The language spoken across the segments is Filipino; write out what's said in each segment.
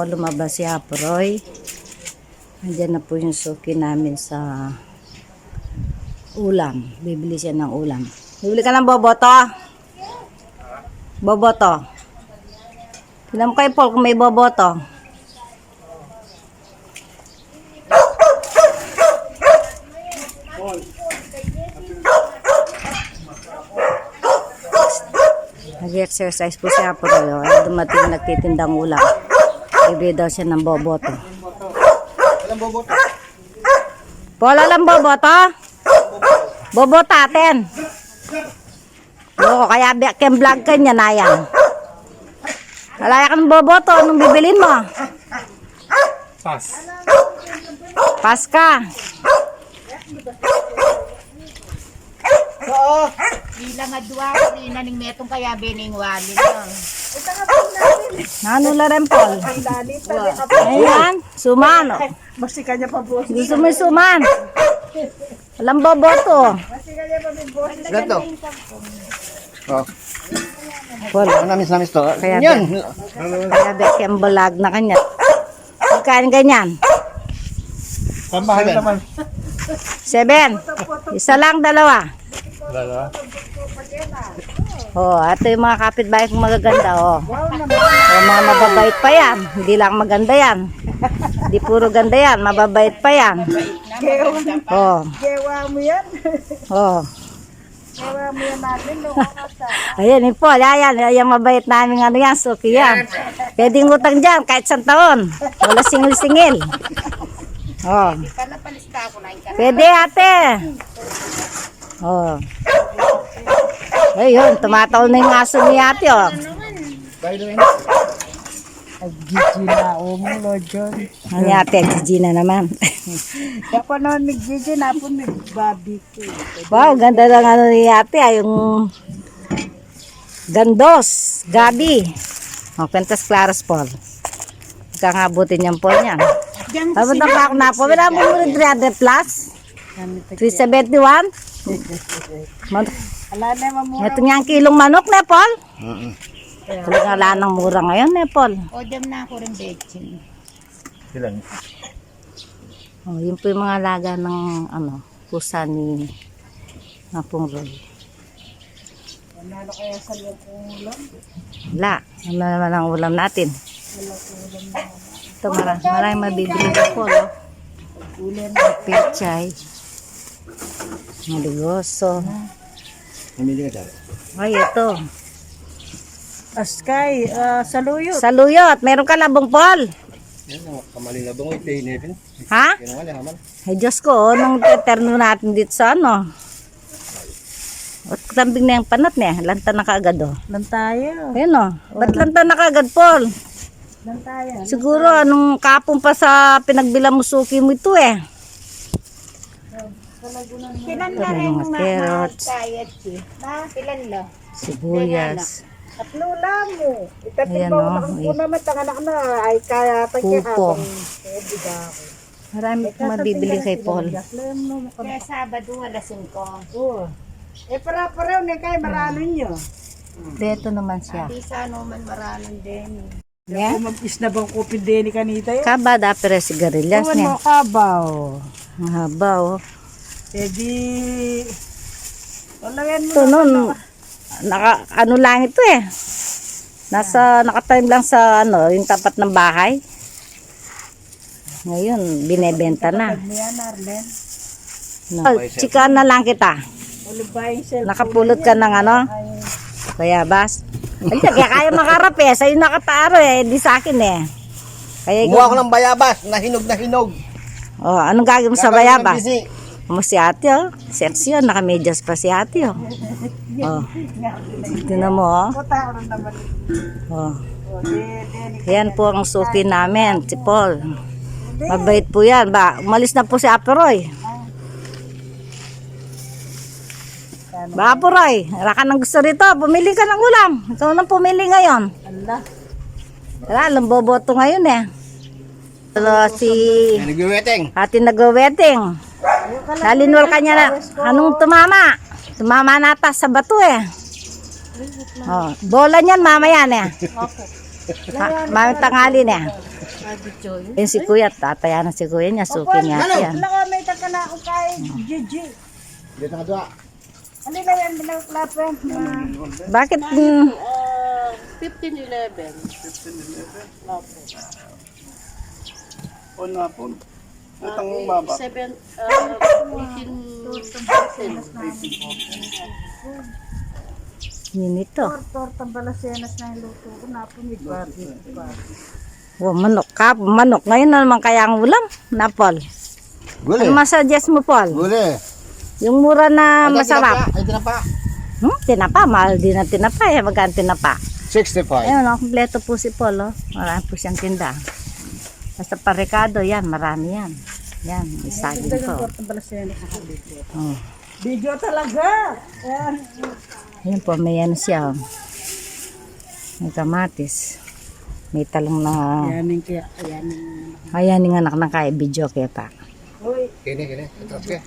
po, lumabas si Aproy. Andiyan na po yung suki namin sa ulam. Bibili siya ng ulam. Bibili ka ng boboto? Boboto. Tignan mo kay Paul kung may boboto. Nag-exercise po siya po kayo. Ay dumating nagtitindang ulam. Bibili daw siya ng boboto. Paul, alam boboto? Boboto atin. Oo, kaya kem vlog ka niya na yan. Alaya ka ng boboto, anong bibilin mo? Pas. Pas ka. Bilang adwa, kanina ning metong kaya bining wali lang. Nano la rin, Paul? Ayan, suman. oh. Basta kanya pa po. Gusto mo yung suman? Alam boboto. Ganto. Oh, Paul, ano namin namin to? Kaya Yan. kaya kem vlog na kanya. Magkain ganyan. Pambahan naman. Seven. Isa lang, dalawa. Dalawa. Oh, ito yung mga kapitbahay kong magaganda, oh. oh. mga mababait pa yan. Hindi lang maganda yan. Hindi puro ganda yan, mababait pa yan. Oh, Gewa mo yan. oh. Gewa mo yan natin. Ayan, yun po, ayan, ayan, mabait namin ano yan, suki yan. Pwedeng utang dyan, kahit isang taon. Wala singil-singil. Oh. Pala palista ako na yung Pwede ate. Oh. Ayun, tumataol na yung aso ni ate, oh. Gigi na. O mo, Lord John. Ano ni ate, Gigi na naman. Kaya noon ni Gigi na po nag-barbecue. wow, ganda lang ano ni ate, ah, yung gandos, gabi. Oh, Pentas Claras Paul. Kakabutin yung Paul niyan. Tapos na pa ako na po. Wala mo muna 300 plus? 371? Ala na mamura. Ito nga ang kilong manok na, Paul. Talaga wala nang mura ngayon, eh, Paul. O, dyan na ako rin betchin. Ilan? Oh, yun po yung mga alaga ng ano, pusa ni Mapong Roy. Ano kaya sa ulam? Wala. Ano naman ang ulam natin? Ito, marami, marami mabibili ko po, no? Ulam. Pechay. Maligoso. Namili ka dyan. Ay, ito. Askay, uh, saluyot. Saluyot. Meron ka labong, Paul. Yan, ang kamali na bango. Ito hinipin. Ha? Yan ang wala, haman. Ay, Diyos ko, oh, nung eterno natin dito sa ano. At kambing na yung panat niya. Lanta na kaagad, oh. Lang tayo. Ayun, oh. Ba't lanta na kaagad, Paul? Lang tayo. Siguro, anong kapong pa sa pinagbilamusuki mo ito, eh. Pilan na rin mga carrots. Na, pilan lo. sibuyas. At lula mo. Itatin Ayan, mo, oh, nakakuna naman tanganak na. Ay, kaya tagya Pupo. Eh, biga ako. Marami kong mabibili kay Paul. Kaya Sabado, alasin ko. Oo. Eh, para-pareho na kayo, marano nyo. Dito naman siya. Di sa ano man maranon din. Yeah? Kung mag-is na bang kupin din ni kanita yun. Kabada pero sigarilyas niya. mo kabaw. Ang haba oh. Eh di... Wala yan mo. Ito nun, naka, ano lang ito eh. Nasa, nakatime lang sa ano, yung tapat ng bahay. Ngayon, binebenta na. Yan, Arlen. No. Chika na lang kita. Yung cellphone? Nakapulot ka ng ano? Kaya bas. Ay, kaya kaya makarap eh. Sa'yo nakataaro eh. Di sa akin eh. Kaya Kumuha ko ng bayabas na hinog na hinog. Oh, anong gagawin mo sa Gagawin ng bayabas? bisi. Mo si ate oh. Sexy oh. Nakamedyas pa si ate oh. Oh. Tingnan mo oh. Oh. Yan po ang suki namin, si Paul. Mabait po yan. Ba, umalis na po si Aperoy. Ba, Aperoy, wala ka nang gusto rito. Pumili ka ng ulam. Ikaw nang pumili ngayon. Ala. Wala, alam boboto ngayon eh. Ano, si Yan, nagwiweteng. ate nag-wedding. Nalinwal kanya na. Anong tumama? Tumama nata sa bato eh. Oh, bola niyan mamaya na. Ma Mami tangali niya. Yung si kuya, tataya na si kuya niya, suki niya yan. Wala ka may taka na ako kay Gigi. Dito nga doon. Ano na yan, binaklapan? Bakit? mm, 15-11. O na po. Utang baba. 7, uh, 18 Yun ito. Tortang balasenas na yung luto ko na ni Barbie. Oh, manok ka, manok. Ngayon na naman kaya ang ulam, na Paul. Guli. Ano masuggest mo, Paul? Guli. Yung mura na masarap. Ay, tinapa. Hmm, tinapa, mahal din ang tinapa. Eh, magkano tinapa? 65. Ayun, oh, kompleto po si Paul. Oh. Marami po siyang tinda. Basta parikado, yan, marami yan. Yan, may saging po. Na. Oh. Video talaga. Ayan. Ayun po, may ano siya. Oh. May kamatis. May talong na... Ayanin kaya, ayanin. Ayan yung anak ng kay video kaya pa. Uy, Kini, kini. Ito, ke.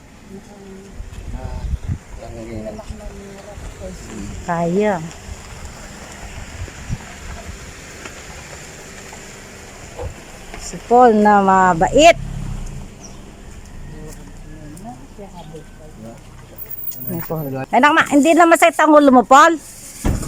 Kaya. Si Paul na mabait. Ay, Paul. Ay, nak, ma, hindi na masakit ang ulo mo, Paul.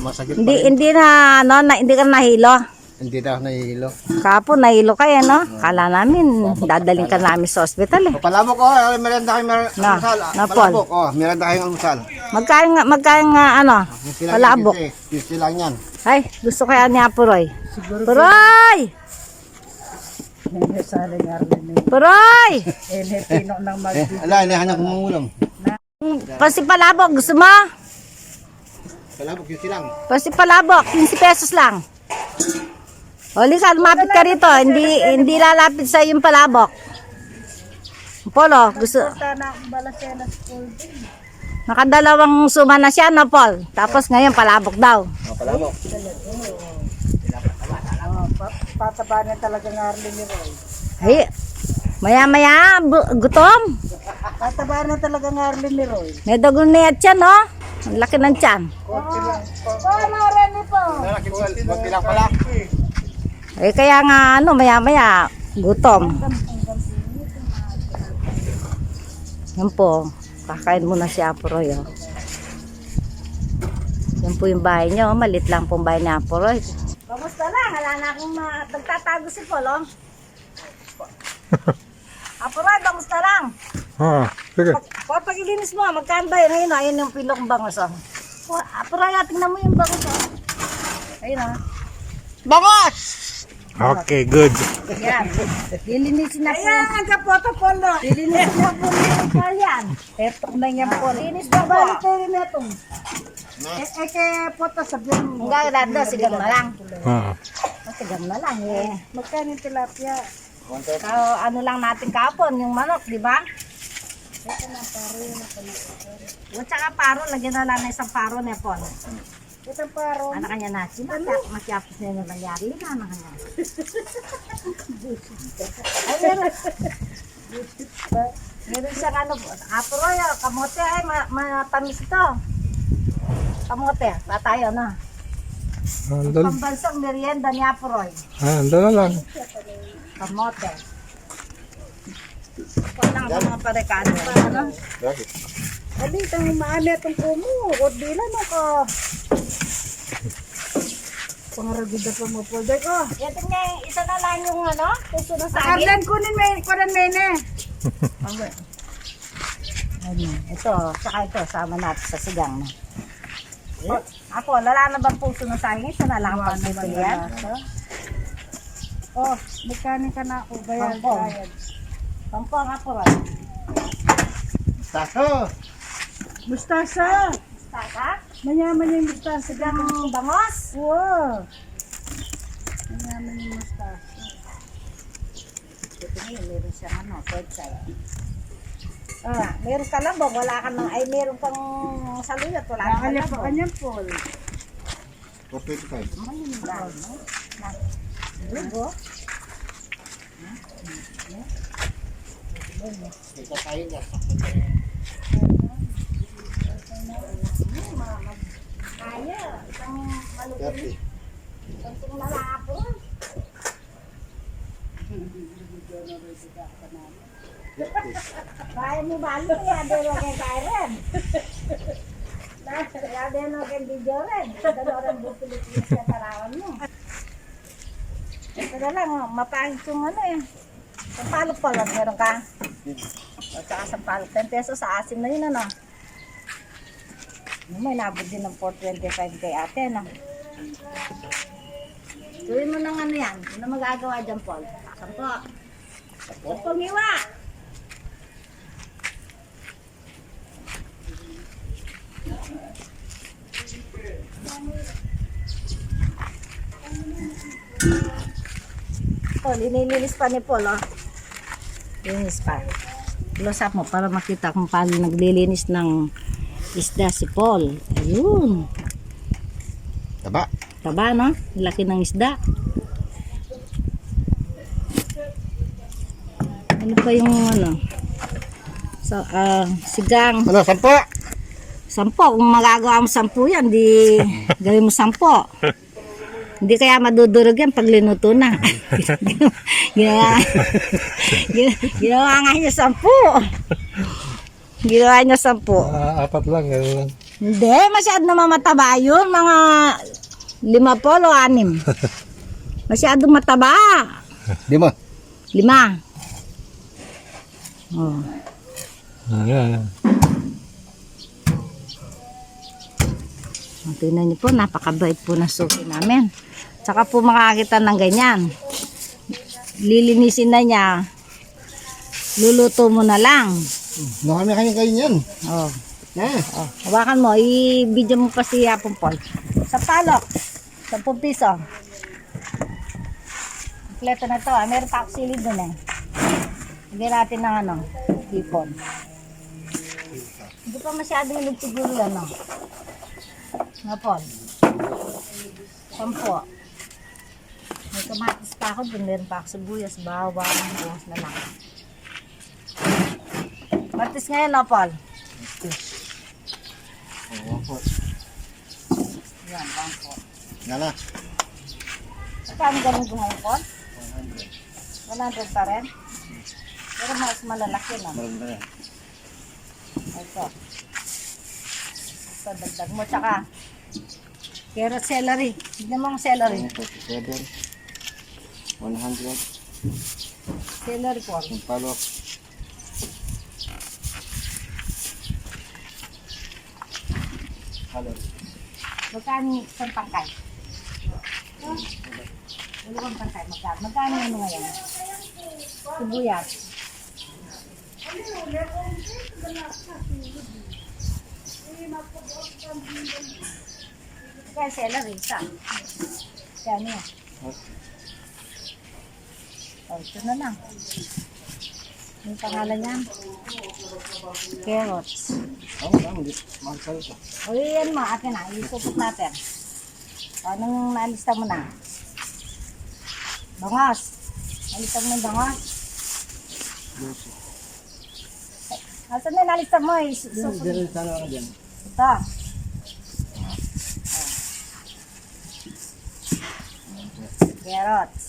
Masakit Hindi, hindi na, ano, na, hindi ka nahilo. Hindi daw nahihilo. Kapo, nahilo ka eh, no? Kala namin, dadaling ka namin sa ospital eh. Palabok ko. Oh, merenda kayo mer Na, almusal. na, Paul. Palabok. Oh, merenda kayong almusal. Magkain nga, magkain nga, ano, palabok. yung sila yan. Ay, gusto kaya niya, Puroy. Puroy! Puroy! Eh, Eh, ala, inahanap ko mangulam. Pasi palabok, gusto mo? Palabok yung silang. Pasi palabok, 15 pesos lang. Oli ka, lumapit ka rito. Hindi hindi lalapit sa yung palabok. Polo, gusto, nakadalawang suma na siya, no, Paul? Tapos ngayon, palabok daw. Oh, palabok. Pa- pataba niya talaga ng Arlen ni Roy. Ay, maya-maya, gutom. Pataba na talaga ng Arlen ni Roy. May dagon na yan tiyan, no? Ang laki ng tiyan. Paano rin po? Huwag bilang pala. Eh, kaya nga, ano, maya-maya, gutom. Yan po, kakain muna si Aporoy, oh. Yan po yung bahay niyo, oh. malit lang pong bahay ni Aporoy. Kamusta lang? Wala na akong ma- nagtatago si Polo. Aporoy, kamusta lang? Ha, sige. Pag, pag, ilinis mo, magkaan ba yun? Ayun, ayun yung pinok bangos, oh. Oh, ah, tingnan mo yung bangos, oh. Ayun, oh. Bangos! Okay, good. Yan. Lilinisin na po. Ayan, ang kapoto polo. Lilinisin na po ni yan. Eto na yan po. Linis na po. Balik tayo rin ito. Eh, eh, kaya poto sabihin mo. Hanggang dado, sigam na lang. Ha. Sigam na lang eh. Magkano yung tilapia? Ka, ano lang natin kapon, yung manok, di ba? At saka paro, lagyan na lang ng isang paro na po. Itong paro. Ano kanya na, simatyak, matyapos na yung nangyari. Na kanya. Ay, meron. Meron siyang ano, aporoy, oh, kamote, ay, ma- matamis ito. Kamote, tatayo na. Andal, Pambansang merienda ni Aporoy. ah, andal na lang. Kamote. Walang mga parekado. Ano? Adi, itong maali itong kumo. Rodila mo ko. Pangaragida pa mo po. Dek, oh. Ito nga, isa na lang yung ano, puso ng saging. Arlen, kunin may, kunin may ne. Ano, ito, saka ito, sama natin sa sigang. No? Oh, ako, lala na bang puso ng saging? Ito na lang ang pagpipilian. Oh, mekanik ka na ako. Bayad, bayad. Pampong Aporoy. Taso. Mustasa. Saka, Mayaman yung mustasa. sigang bangos. Wow. Mayaman yung mustasa. Ito ngayon, meron siyang ano, third side. Ah, meron ka lang ba? Wala ka nang, ay meron kang saluyot. Wala ka lang ba? kanyang Paul. 425. Malindan, no? Dugo. Ito tayo na. Kaya, isang malupit. 30. Kunting lalako. Kaya mo ba? Kaya din mo kay? Kaya din mo kay video rin. Daloran butulit sa tarawan mo. Ito na lang, mapangit yung ano eh. Sampalok pa lang, meron ka? O, tsaka sampalok. 10 pesos sa asim na yun, ano? Ano, May nabot din ng 425 kay ate, ano? Tuloy mo ng ano yan. Ano magagawa dyan, Paul? Sampo. Sampo, miwa! Paul, inilinis pa ni Paul, oh. Linis pa. Close up mo para makita kung paano naglilinis ng isda si Paul. Ayun. Taba. Taba, no? Laki ng isda. Ano pa yung ano? So, ah, sigang. Ano, sampo? Sampo. Kung magagawa mo sampu yan, di gawin mo sampo. Hindi kaya madudurog yan pag linuto na. ginawa, ginawa, nga niya sampu. Ginawa niya sampu. Ah, apat lang, gano'n lang. Hindi, masyado na mataba yun. Mga lima polo, anim. Masyadong mataba. Di mo. Lima. Oh. Ah, yan. Ang Tingnan niyo po, napakabait po ng suki namin. Tsaka po makakita ng ganyan. Lilinisin na niya. Luluto mo na lang. No kami kanya kayo niyan. Oh. Na. Oh, hawakan mo, i-video mo pa si Hapon Paul. Sa palok, 10 piso. Kompleto na to, ah. meron pa ako silid dun eh. Lagyan natin ng ano, hipon. Hindi pa masyadong siguro yan, no? Nga Paul. Sampo. May kamatis pa ako dun, meron pa ako sibuyas, bawang, buwas na lang. Matis ngayon, no, Paul? Yan, bangko. Nala. Saan ganun ngayon, Paul? 100 pa rin? Pero mas malalaki na. Meron na yan. Ito. Ito, dagdag mo. Tsaka, carrot celery. Tignan mo ang celery. 47. 100. Celery, Paul. Yung palok. Halo. Magkano isang tangkay? Dalawang tangkay. Magkano? Magkano ano ngayon? Sibuyas. Kaya celery, isa. Kaya niya. Oh, ito na lang. Yung pangalan niyan? Carrots. Ang lang. Mahal sa ito. O yan mo, atin na, isupot natin. O, anong naalista mo na? Bangos. Nalista mo ng bangos? Asan na nalista mo? Isupot. Diyan ako dyan. Ito. Carrots.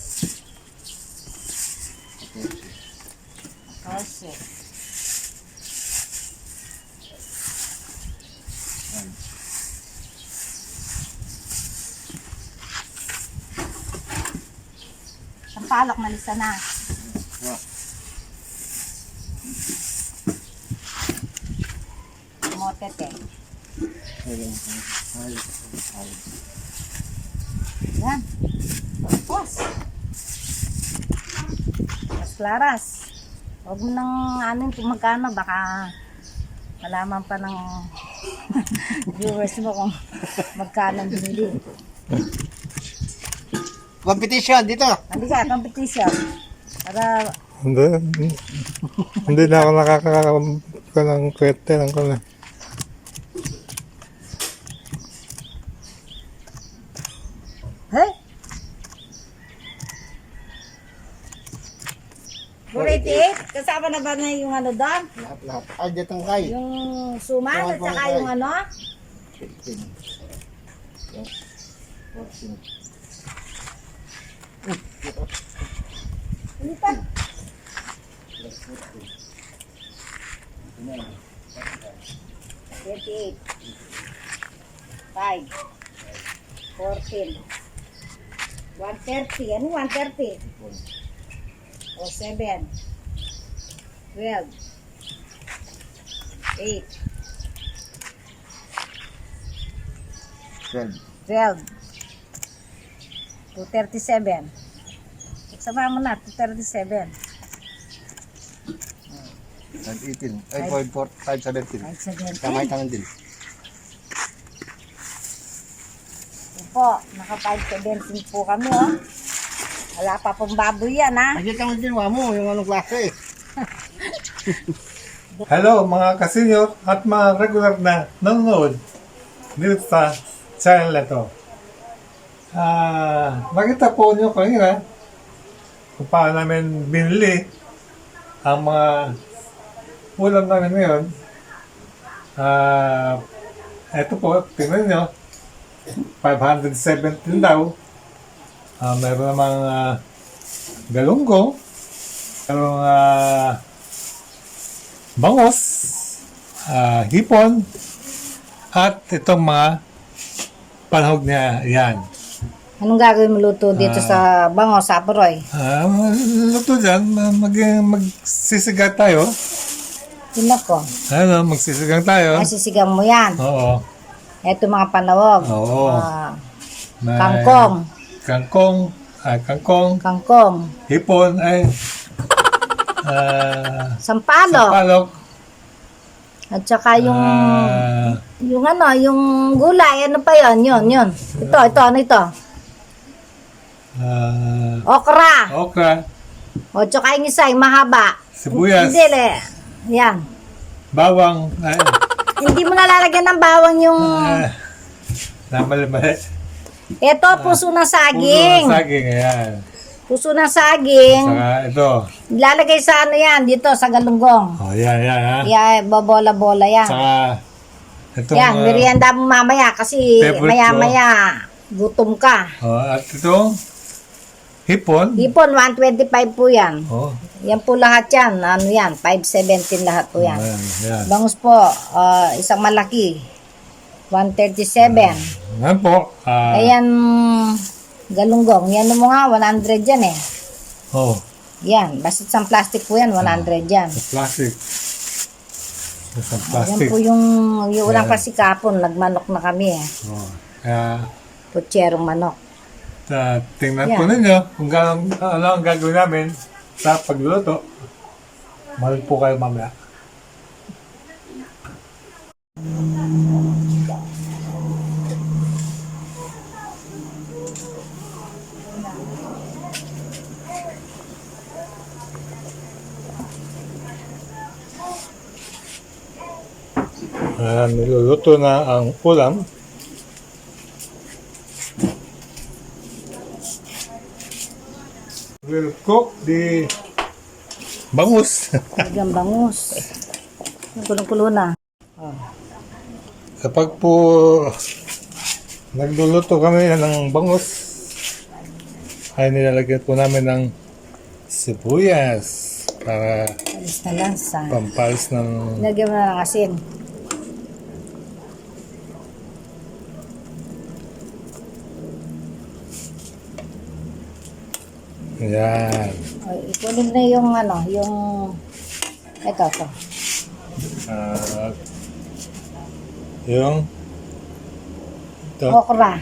Kasi. Sampalok, malisa na. Motete. Ayun. Ay, ay. Yan. Tapos. Mas claras. Huwag mo nang ano kung magkano, baka malaman pa ng viewers mo kung magkano binili. Competition dito. Hindi ka, competition. Para, Hindi, hindi na ako nakakakaroon ng kwete ko na. hey! Kasama na ba na yung ano doon? Lahat, lahat. Ay, dito ang kay. Yung suman at saka yung ano? 15. 14. Twenty-eight. Five. Fourteen. One thirty. Ano one thirty? O seven. Twelve. Eight. Twelve. Twelve. Two thirty-seven. Sama mo na, two thirty-seven. Five eighteen. Ay, five four, five seventeen. Five seventeen. Kamay tangan din. Yun po, naka 517 po kami, oh. Wala pa pong baboy yan, ha? Ay, tangan din mo, yung anong klase. Hello mga kasenyor at mga regular na nanonood dito sa channel na to. Ah, nakita po nyo kanina kung paano namin binili ang mga ulam namin ngayon. Ah, eto po, tingnan nyo. 517 daw. Ah, meron namang uh, galunggong. Merong ah, bangos, ah, hipon, at itong mga panahog niya yan. Anong gagawin mo luto dito sa bango, sa Aporoy? Ah, luto dyan, mag, magsisigang tayo. Yun ako. Ano, magsisigang tayo. Ay, sisigang mo yan. Oo. Eto mga panawog. Oo. Ah, May kangkong. Kangkong, ah, kangkong, Kangkong. hipon, ay, ah, Sampalok. palok, At saka yung, ah, yung ano, yung gulay. Ano pa yon Yun, yun. Ito, ito, ano ito? ah, Okra. okra, O, tsaka yung isa, yung mahaba. sibuyas, Hindi, le. Yan. bawang, ay, Hindi mo nalalagyan ng bawang yung... ah, namali-mali. Ito, puso ng saging. Puso ng saging, ayan. Puso ng saging. Saka ito. Lalagay sa ano yan, dito sa galunggong. Oh, yan, yan, ha. Yan, bobola-bola yan. Saka, itong, Yan, ah, merienda mo mamaya kasi maya-maya gutom ka. oh, at itong, hipon. Ipon, 125 po yan. Oh, Yan po lahat yan. Ano yan, 517 lahat po yan. ayan, yan. Bangus po, ah, isang malaki. 137. Yan po. ah, Ayan, galunggong. Yan mo nga, 100 yan eh. Oh, Yan, basta isang plastic po yan, 100 yan. sa plastic. Sa Yan plastic. po yung, yung ulang Yan. kasi kapon, nagmanok na kami eh. Oh, kaya, Putsyerong manok. ah, tingnan Yan. po ninyo kung gaano, ano ang gagawin namin sa pagluluto. Mahal po kayo mamaya. Ah, niluluto na ang ulam. We'll cook the bangus. Talagang bangus. Kulong-kulo na. Kapag po nagluluto kami ng bangus, ay nilalagyan po namin ng sibuyas para pampalis ng Lagyan mo na ng asin. Yan. O, ikunin na yung ano, yung... Ito, ito. Ah, yung ito. Okra.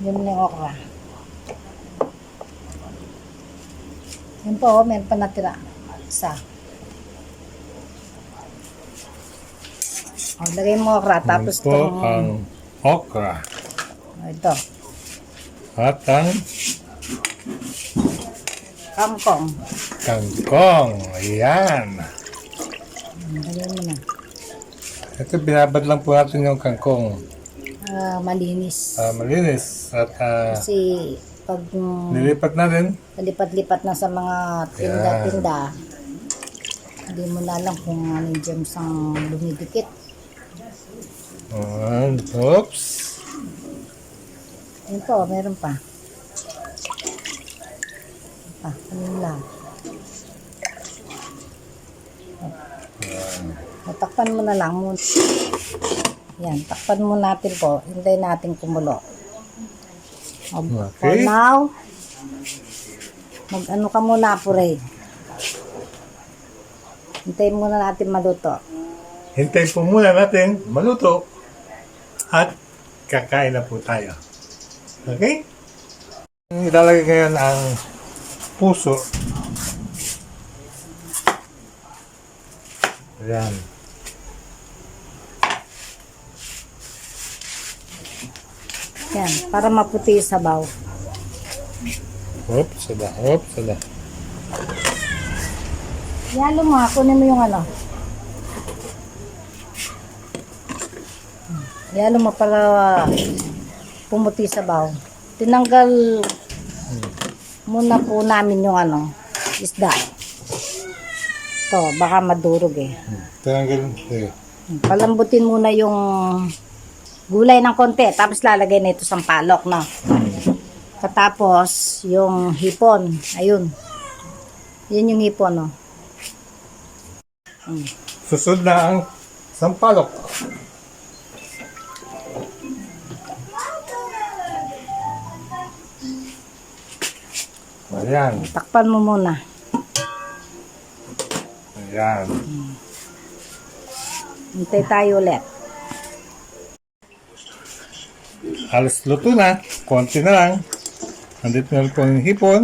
Yun na yung okra. Yun po, oh, meron pa natira. Isa. O, lagay mo okra. Tapos Yan po itong... ang okra. Ito. At ang Kangkong. kangkong. Ayan. Lagay mo na. Ito, binabad lang po natin yung kangkong. Ah, malinis. Ah, malinis. At ah, Kasi pag mm, nilipat natin. lipat-lipat na sa mga tinda-tinda, hindi mo na alam kung anong germs ang lumidikit. And, oops. Yun po, meron pa. Ah, ano lang. Takpan mo na lang muna. Yan, takpan mo natin po. Hintay natin kumulo. O, For Okay. now, mag-ano ka muna po Ray. Hintayin muna natin maluto. Hintayin po muna natin maluto at kakain na po tayo. Okay? Ilalagay ngayon ang puso. Ayan. Yan, para maputi yung sabaw. Hop, sada, hop, sada. Yalo mo, kunin mo yung ano. Yalo mo para pumuti sa baw. Tinanggal muna po namin yung ano, isda. To, baka madurog eh. Tinanggal. Eh. Palambutin muna yung gulay ng konti, tapos lalagay na ito sa palok, no? Katapos, yung hipon, ayun. Yan yung hipon, no? Susunod na ang sampalok. Ayan. Takpan mo muna. Ayan. Hintay tayo ulit. Halos luto na. Konti na lang. Nandito na po yung hipon.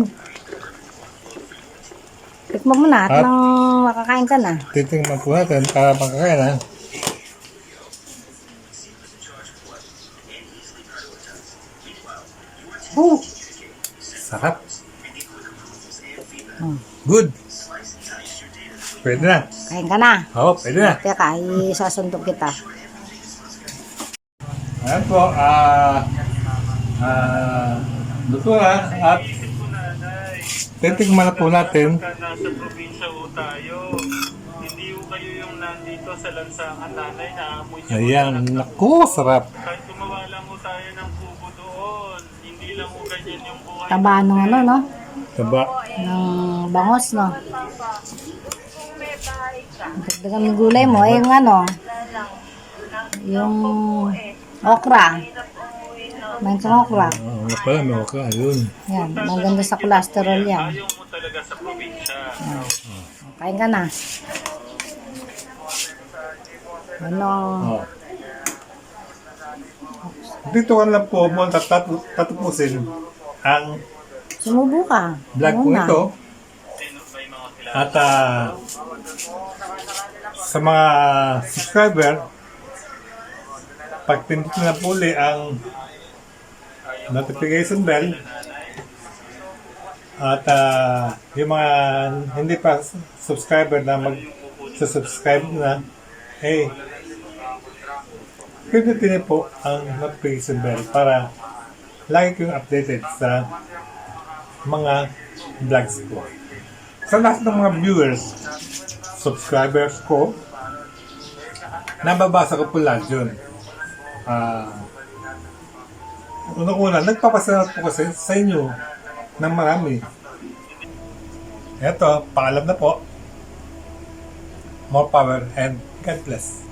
Tikmo mo na at At- nang makakain ka na. Titingnan po natin para makakain na. Oh, sarap. Good. Pwede na. Kain ka na. Oo, pwede na. Teka, isasundok kita. Ayan po, ah, ah, luto na at titigman na po natin. Ka nasa probinsya ho tayo. Hindi ho kayo yung nandito sa lansangan nanay na amoy niyo. Ayan, naku, sarap. Kahit gumawa lang ho tayo ng kubo doon. Hindi lang ho ganyan yung buhay. Taba ng ano, no? Diba? Ng bangos, no? Dagdagan ng gulay mo, eh, yung ano, yung okra. Main kang okra. Oo, nga pala, may okra, yun. Yan, maganda sa cholesterol yan. Ayaw mo talaga sa probinsya. Kain ka na. Ano, Oh. Dito ka lang po mo tatapusin ang sumubo ka. vlog ko ito. At ah, sa mga subscriber, pag pindot na po uli ang notification bell at ah, yung mga hindi pa subscriber na mag-subscribe na, eh, pindutin niyo po ang notification bell para lagi kayong updated sa mga vlogs ko. Sa lahat ng mga viewers, subscribers ko, nababasa ko po lahat yun. Ah, Unang-una, nagpapasalamat po kasi sa inyo ng marami. Eto, paalam na po. More power and God bless.